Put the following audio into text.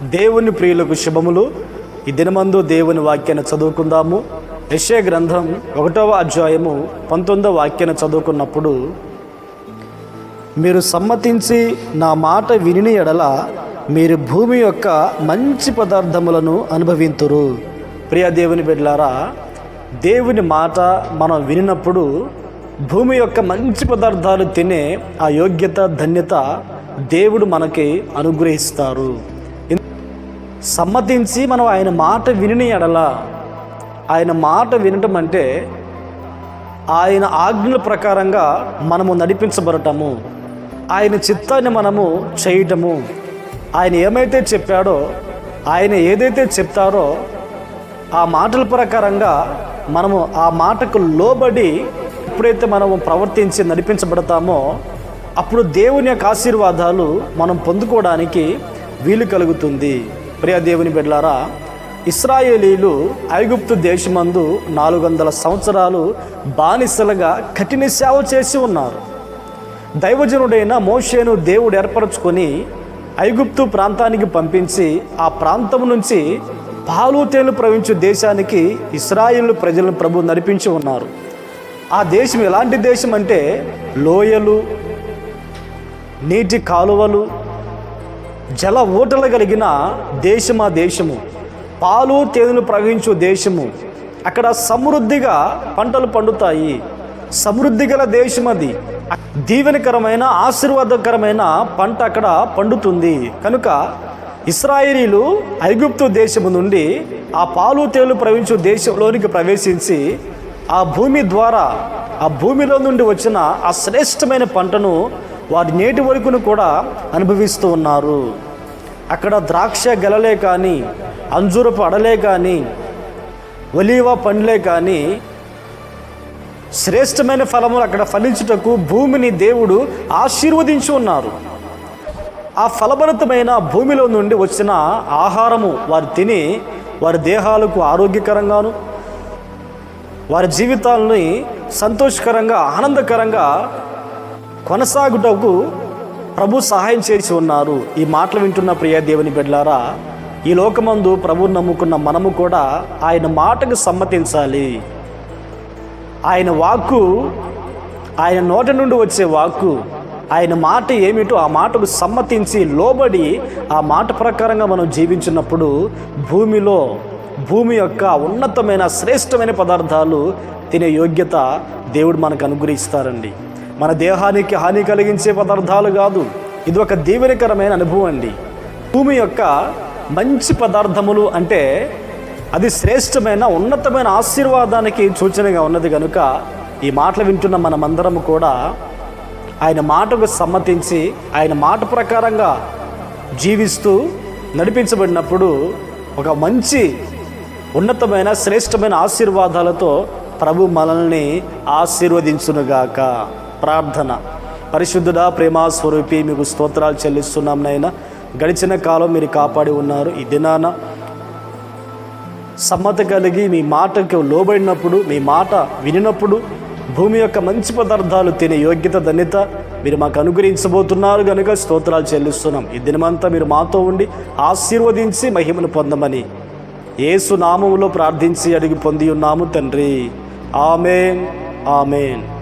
దేవుని ప్రియులకు శుభములు. ఈ దినమందు దేవుని వాక్యాన్ని చదువుకుందాము. యశ్య గ్రంథం ఒకటవ అధ్యాయము పంతొమ్మిదవ వాక్యాన్ని చదువుకున్నప్పుడు మీరు సమ్మతించి నా మాట విని ఎడల మీరు భూమి యొక్క మంచి పదార్థములను అనుభవింతురు. ప్రియ దేవుని బిడ్లారా దేవుని మాట మనం వినినప్పుడు భూమి యొక్క మంచి పదార్థాలు తినే ఆ యోగ్యత ధన్యత దేవుడు మనకి అనుగ్రహిస్తారు. సమ్మతించి మనం ఆయన మాట విని ఎడల. ఆయన మాట వినటం అంటే ఆయన ఆజ్ఞల ప్రకారంగా మనము నడిపించబడటము. ఆయన చిత్తాన్ని మనము చేయటము. ఆయన ఏమైతే చెప్పాడో ఆయన ఏదైతే చెప్తారో ఆ మాటల ప్రకారంగా మనము ఆ మాటకు లోబడి ఎప్పుడైతే మనము ప్రవర్తించి నడిపించబడతామో అప్పుడు దేవుని యొక్క ఆశీర్వాదాలు మనం పొందుకోవడానికి వీలు కలుగుతుంది. ప్రియ దేవుని బిడ్డలారా ఇస్రాయేలీలు ఐగుప్తు దేశమందు నాలుగు వందల సంవత్సరాలు బానిసలుగా కఠిన సేవ చేసి ఉన్నారు. దైవజనుడైన మోషేను దేవుడు ఏర్పరచుకొని ఐగుప్తు ప్రాంతానికి పంపించి ఆ ప్రాంతం నుంచి పాలు తేలు ప్రవహించే దేశానికి ఇస్రాయేల్ ప్రజలను ప్రభు నడిపించి ఉన్నారు. ఆ దేశం ఎలాంటి దేశం అంటే లోయలు నీటి కాలువలు జల ఊటలు కలిగిన దేశమా దేశము. పాలు తేనెలు ప్రవహించు దేశము. అక్కడ సమృద్ధిగా పంటలు పండుతాయి. సమృద్ధి గల దేశం అది. దీవెనకరమైన ఆశీర్వాదకరమైన పంట అక్కడ పండుతుంది. కనుక ఇస్రాయిలీలు ఐగుప్తు దేశము నుండి ఆ పాలు తేలు ప్రవహించు దేశంలోనికి ప్రవేశించి ఆ భూమి ద్వారా ఆ భూమిలో నుండి వచ్చిన ఆ శ్రేష్టమైన పంటను వారి నేటి వరకును కూడా అనుభవిస్తూ ఉన్నారు. అక్కడ ద్రాక్ష గెలలే కానీ అంజూరపు అడలే కానీ ఒలీవ పండ్లే కానీ శ్రేష్టమైన ఫలములు అక్కడ ఫలించుటకు భూమిని దేవుడు ఆశీర్వదించి ఉన్నారు. ఆ ఫలభరితమైన భూమిలో నుండి వచ్చిన ఆహారము వారు తిని వారి దేహాలకు ఆరోగ్యకరంగాను వారి జీవితాలని సంతోషకరంగా ఆనందకరంగా కొనసాగుటకు ప్రభు సహాయం చేసి ఉన్నారు. ఈ మాటలు వింటున్న ప్రియ దేవుని బిడ్డలారా ఈ లోకమందు ప్రభువు నమ్ముకున్న మనము కూడా ఆయన మాటకు సమ్మతించాలి. ఆయన వాక్కు ఆయన నోట నుండి వచ్చే వాక్కు ఆయన మాట ఏమిటో ఆ మాటకు సమ్మతించి లోబడి ఆ మాట ప్రకారంగా మనం జీవించినప్పుడు భూమిలో భూమి యొక్క ఉన్నతమైన శ్రేష్టమైన పదార్థాలు తినే యోగ్యత దేవుడు మనకు అనుగ్రహిస్తారండి. మన దేహానికి హాని కలిగించే పదార్థాలు కాదు. ఇది ఒక దీవెనకరమైన అనుభవం అండి. భూమి యొక్క మంచి పదార్థములు అంటే అది శ్రేష్టమైన ఉన్నతమైన ఆశీర్వాదానికి సూచనగా ఉన్నది కనుక ఈ మాటలు వింటున్న మనమందరం కూడా ఆయన మాటకు సమ్మతించి ఆయన మాట ప్రకారంగా జీవిస్తూ నడిపించబడినప్పుడు ఒక మంచి ఉన్నతమైన శ్రేష్టమైన ఆశీర్వాదాలతో ప్రభు మనల్ని ఆశీర్వదించునుగాక. ప్రార్థన. పరిశుద్ధుడా ప్రేమాస్వరూపి మీకు స్తోత్రాలు చెల్లిస్తున్నాం నాయన. గడిచిన కాలం మీరు కాపాడి ఉన్నారు. ఈ దినాన సమ్మత కలిగి మీ మాటకు లోబడినప్పుడు మీ మాట వినినప్పుడు భూమి యొక్క మంచి పదార్థాలు తినే యోగ్యత ధన్యత మీరు మాకు అనుగ్రహించబోతున్నారు కనుక స్తోత్రాలు చెల్లిస్తున్నాం. ఈ దినమంతా మీరు మాతో ఉండి ఆశీర్వదించి మహిమను పొందమని ఏసు నామములో ప్రార్థించి అడిగి పొంది ఉన్నాము తండ్రి. ఆమెన్. ఆమెన్.